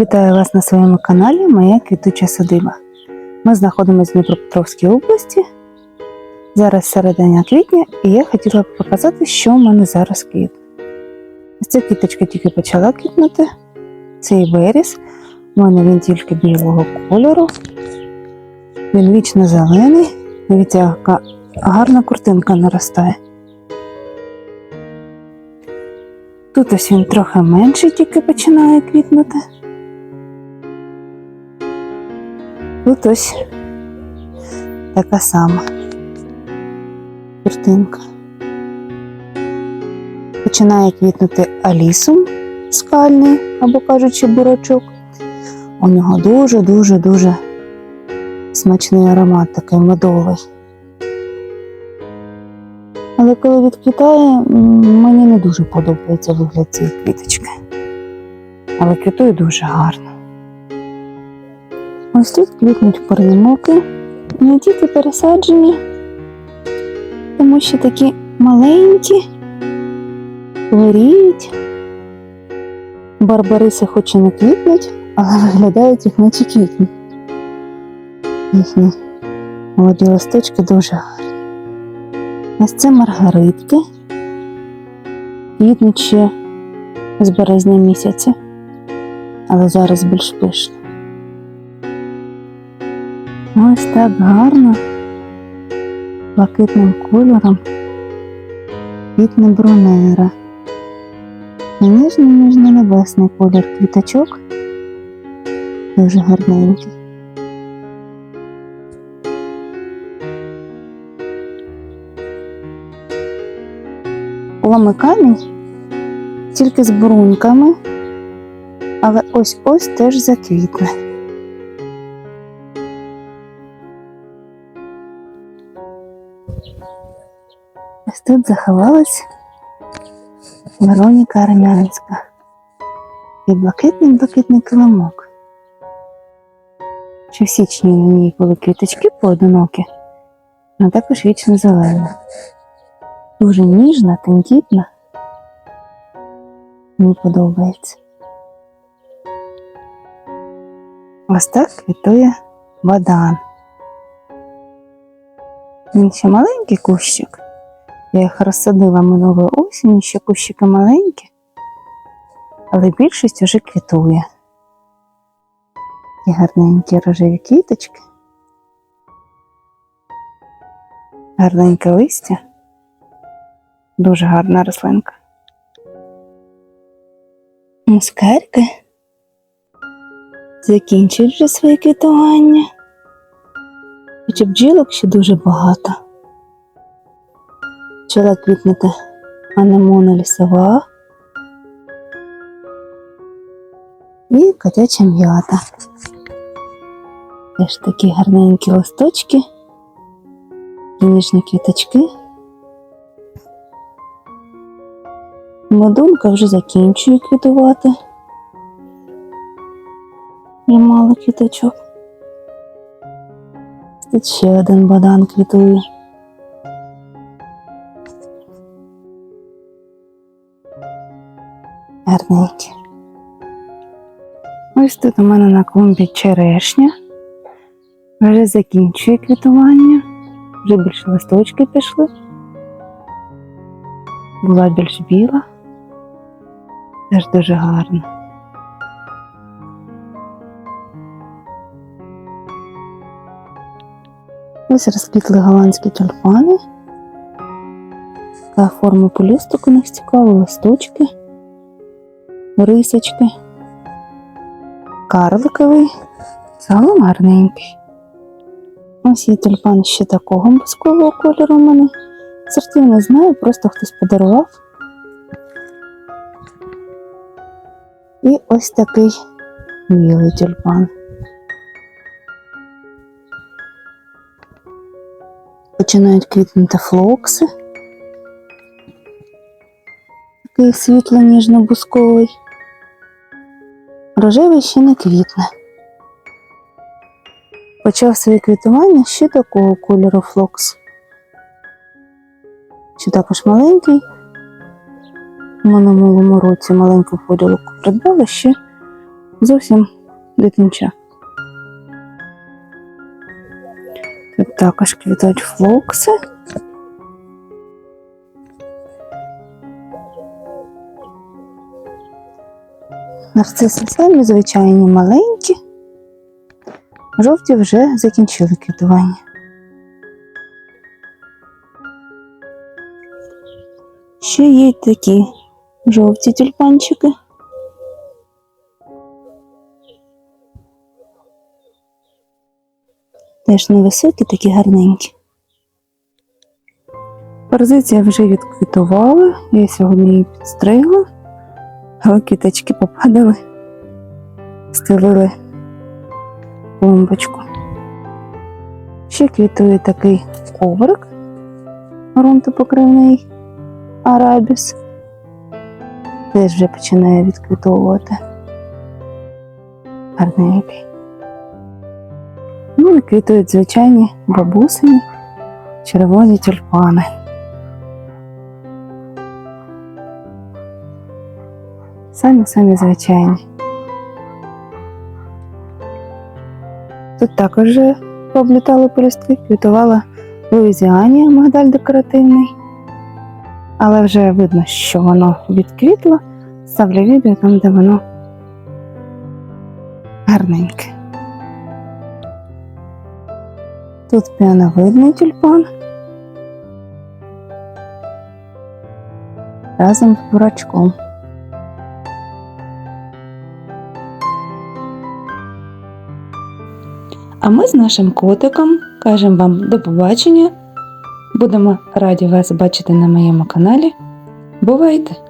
Вітаю вас на своєму каналі Моя квітуча садиба. Ми знаходимося в Дніпропетровській області. Зараз середина квітня, і я хотіла б показати, що в мене зараз квітне. Ось ця квіточка тільки почала квітнути. Цей виріс. У мене він тільки білого кольору. Він вічно зелений. Дивіться, яка гарна куртинка наростає. Тут ось він трохи менший, тільки починає квітнути. Тут ось така сама картинка. Починає квітнути алісум скальний, або кажучи, бурачок. У нього дуже-дуже-дуже смачний аромат, такий медовий. Але коли відквітає, мені не дуже подобається вигляд цієї квіточки. Але квітує дуже гарно. Ось тут квітнуть перемоки, не тільки пересаджені, тому що такі маленькі, хворіють. Барбариси хоч і не квітнуть, але виглядають їх наче квітні. Їхні молоді листочки дуже гарні. Ось це маргаритки. Квітнуть ще з березня місяця, але зараз більш пишно. Ось так гарно, блакитним кольором квітне брунера. І ніжний ніжно-небесний колір квіточок. Дуже гарненький. Ломи камінь тільки з бруньками, але ось ось теж заквітне. Ось тут заховалась Вероніка Армянська і блакитний блакитний килимок. Ще в січні на ній були квіточки поодинокі, а також вічно зелена. Дуже ніжна, тендітна. Мені подобається. Ось так квітує бадан. Він ще маленький кущик. Я їх розсадила минулої осені, ще кущики маленькі, але більшість вже квітує. І гарненькі рожеві квіточки. Гарненьке листя. Дуже гарна рослинка. Мускарки закінчують вже своє квітування. Хоча бджілок ще дуже багато. Почала квітнути анемона лісова і котяча м'ята. Теж такі гарненькі листочки, і ніжні квіточки. Мадунка вже закінчує квітувати. Вже мало квіточок. Тут ще один бадан квітує. Гарненькі. Ось тут у мене на клумбі черешня. Вже закінчує квітування. Вже більше листочки пішли. Була більш біла. Теж дуже гарно. Ось розквітли голландські тюльпани. Така форма полісток у них цікава, листочки, рисочки, карликовий, загалом гарненький. Ось є тюльпан ще такого бускового кольору у мене. Сортів не знаю, просто хтось подарував. І ось такий білий тюльпан. Починають квітнути флокси. Такий світло-ніжно-бусковий. Рожевий ще не квітне. Почав своє квітування ще такого кольору флокс. Ще також маленький. У минулому році маленьку поділку придбала ще зовсім дитинча. Тут також квітуть флокси. Нарциси самі звичайні маленькі. Жовті вже закінчили квітування. Ще є такі жовті тюльпанчики. Теж невисокі, такі гарненькі. Паразиція вже відквітувала, я сьогодні її підстригла, але квіточки попадали, стелили клумбочку. Ще квітує такий коврик ґрунтопокривний арабіс. Теж вже починає відквітовувати. Гарненький. Ну і квітують звичайні бабусині червоні тюльпани. Самі самі звичайні. Тут також пооблітали полюстки, квітувала Луїзіанія мигдаль декоративний. Але вже видно, що воно відквітло. Ставлю відео там, де воно гарненьке. Тут піановидний тюльпан. Разом з бурачком. А ми з нашим котиком кажемо вам до побачення. Будемо раді вас бачити на моєму каналі. Бувайте!